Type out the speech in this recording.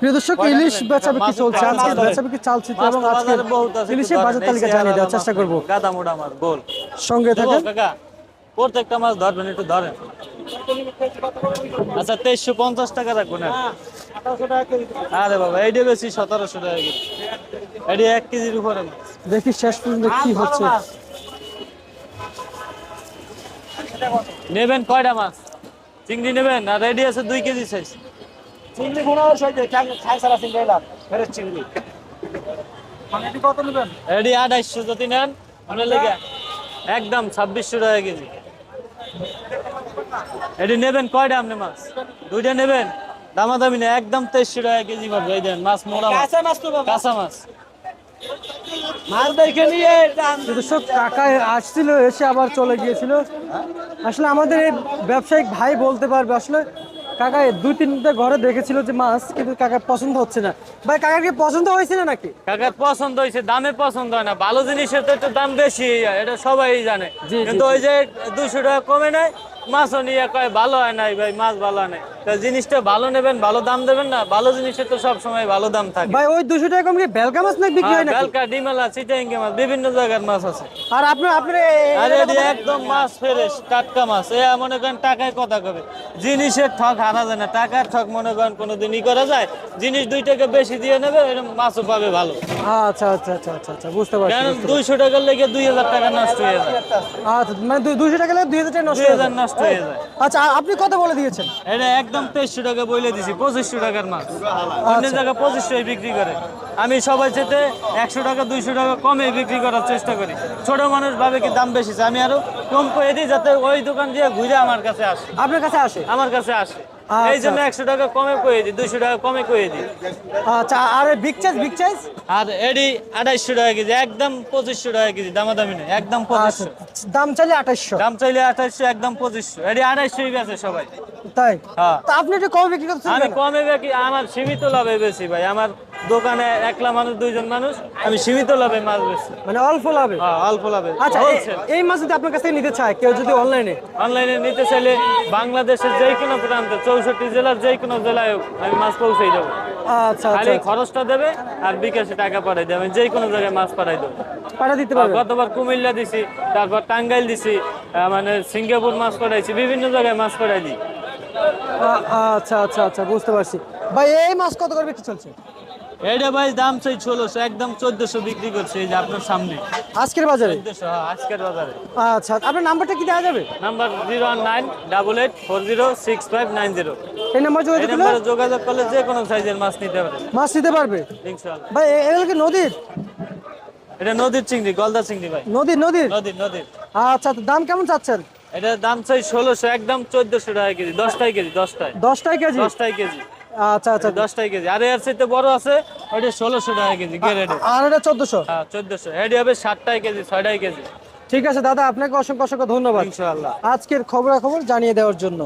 প্রিয় দর্শক ইলিশ বেচা বিক্রি চলছে। আজকে বেচা বিক্রি চালছে এবং আজকে ইলিশের বাজার তালিকা জানিয়ে দেওয়ার চেষ্টা করব। গাদা মোটা মাছ গোল। সঙ্গে প্রত্যেকটা মাছ ধরবেন একটু ধরেন। আচ্ছা তেইশশো পঞ্চাশ টাকা রাখুন আরে বাবা এইটা বেশি সতেরোশো টাকা এটি এক কেজির উপরে দেখি শেষ পর্যন্ত কি হচ্ছে। নেবেন কয়টা মাছ? চিংড়ি নেবেন আর রেডি আছে দুই কেজি সাইজ চিংড়ি সইতে খাই সারা চিংড়ি এলাম ফেরত চিংড়ি। মানে এটি কত নেবেন? রেডি আড়াইশো যদি নেন আপনার লেগে একদম ছাব্বিশশো টাকা কেজি। এটি নেবেন কয়টা আপনি মাছ? দুইটা নেবেন? দামাদামি না একদম তেইশশো টাকা কেজি পাবে এই দেন মাছ মোড়া মাছ। কাঁচা মাছ তো কাঁচা মাছ। মাছ দেখে নিয়ে দাম প্রিয় কাকা আসছিল এসে আবার চলে গিয়েছিল। আসলে আমাদের এই ব্যবসায়িক ভাই বলতে পারবে আসলে কাকা দুই তিনটা ঘরে দেখেছিল যে মাছ কিন্তু কাকা পছন্দ হচ্ছে না। ভাই কাকার কি পছন্দ হয়েছিল নাকি? কাকার পছন্দ হয়েছে দামে পছন্দ হয় না। ভালো জিনিসের তো একটু দাম বেশি এটা সবাই জানে। কিন্তু ওই যে দুশো টাকা কমে নেয় মাছও নিয়ে কয় ভালো হয় নাই ভাই মাছ ভালো হয় নাই। তো জিনিসটা ভালো নেবেন ভালো দাম দেবেন না ভালো জিনিসের তো সব সময় ভালো দাম থাকে। ভাই ওই দুশো টাকা কম কি বেলকা মাছ নাকি বিক্রি হয় নাকি? বেলকা ডিমেলা চিটাঙ্গি মাছ বিভিন্ন জায়গার মাছ আছে। আর আপনার এ- আরে একদম মাছ ফ্রেশ টাটকা মাছ। এ মনে করেন টাকায় কথা কবে। জিনিসের ঠক হারা যায় না টাকার ঠক মনে করেন কোনোদিন ই করা যায়। জিনিস দুই টাকা বেশি দিয়ে নেবে এরকম মাছও পাবে ভালো। আচ্ছা আচ্ছা আচ্ছা আচ্ছা আচ্ছা বুঝতে পারছি কারণ বুঝতে দুইশো টাকার লেগে দুই হাজার টাকা নষ্ট হয়ে যায়। আচ্ছা মানে দুই- দুইশো টাকা লাগে দুই হাজার টাকা নষ্ট হয়ে যায়। নষ্ট হয়ে যায়। আচ্ছা আপনি কত বলে দিয়েছেন? এটা একদম তেইশশো টাকা বলে দিছি পঁচিশশো টাকার মাছ অন্য জায়গায় পঁচিশশো বিক্রি করে। আমি সবাই যেতে একশো টাকা দুইশো টাকা কমে বিক্রি করার চেষ্টা করি। ছোট মানুষ ভাবে কি দাম বেশি আমি আরও কম করে দিই যাতে ওই দোকান দিয়ে ঘুরে আমার কাছে আসে। আপনার কাছে আসে? আমার কাছে আসে। আচ্ছা। এই জন্য একশো টাকা কমে কয়ে দিই দুইশো টাকা কমে কয়ে দিই। আচ্ছা আর বিগ চাইজ বিগ চাইজ আর এডি আড়াইশো টাকা কেজি একদম পঁচিশশো টাকা কেজি দামাদামি নেই একদম আচ্ছা পঁচিশশো দাম চাইলে আঠাশশো দাম চাইলে আঠাইশশো একদম পঁচিশশো। এডি আড়াইশোই আছে সবাই। তাই? হ্যাঁ। তা আপনি একটু কম বিক্রি করছেন আমি কমে বেশি আমার সীমিত লাভে বেশি ভাই। আমার দোকানে একলা মানুষ দুইজন মানুষ আমি সীমিত লাভে মাছ বেশি মানে অল্প লাভে? হ্যাঁ, অল্প লাভে। আচ্ছা এই মাছ যদি আপনার কাছ নিতে চায় কেউ যদি অনলাইনে অনলাইনে নিতে চাইলে বাংলাদেশের যে কোনো প্রান্তে চৌষট্টি জেলার যে কোনো জেলায় আমি মাছ পৌঁছে দেবো। আচ্ছা খালি আচ্ছা খরচটা দেবে আর বিকাশে টাকা পাঠাই দেবে। আমি যে কোনো জায়গায় মাছ পাঠাই দেবো। পাঠা দিতে পারবেন গতবার কুমিল্লা দিছি তারপর টাঙ্গাইল দিছি মানে সিঙ্গাপুর মাছ পাঠাইছি বিভিন্ন জায়গায় মাছ পাঠাই দিই। আচ্ছা আচ্ছা আচ্ছা বুঝতে পারছি। ভাই এই মাছ কত করে বিক্রি চলছে? এইটা ভাই দাম চাই ষোলোশো একদম চোদ্দশো বিক্রি করছে এই যে আপনার সামনে। আজকের বাজারে? চোদ্দশো আজকের বাজারে। আচ্ছা আপনার নাম্বারটা কি দেওয়া যাবে? Number zero one nine double eight four zero six five nine zero. এই নাম্বার যোগাযোগ করলে? যোগাযোগ করলে যে কোনো সাইজের মাছ নিতে পারে। মাছ নিতে পারবে? ভাই এগুলো কি নদীর? এটা নদীর চিংড়ি গলদা চিংড়ি ভাই। নদীর নদীর? নদীর নদীর। আচ্ছা তো দাম কেমন চাচ্ছেন? এটার দাম চাই ষোলোশো একদম চোদ্দশো টাকা কেজি দশটাই কেজি দশটায়। দশটাই কেজি? দশটাই কেজি। আচ্ছা আচ্ছা। দশটাই কেজি। আর এর চাইতে বড় আছে ওইটা ষোলোশো টাকা কেজি গেরেডে আর এটা চোদ্দশো? হ্যাঁ চোদ্দশো। এটি হবে ষাটটাই কেজি ছয়টাই কেজি। ঠিক আছে দাদা আপনাকে অসংখ্য অসংখ্য ধন্যবাদ। ইনশাআল্লাহ। আজকের খবরাখবর জানিয়ে দেওয়ার জন্য।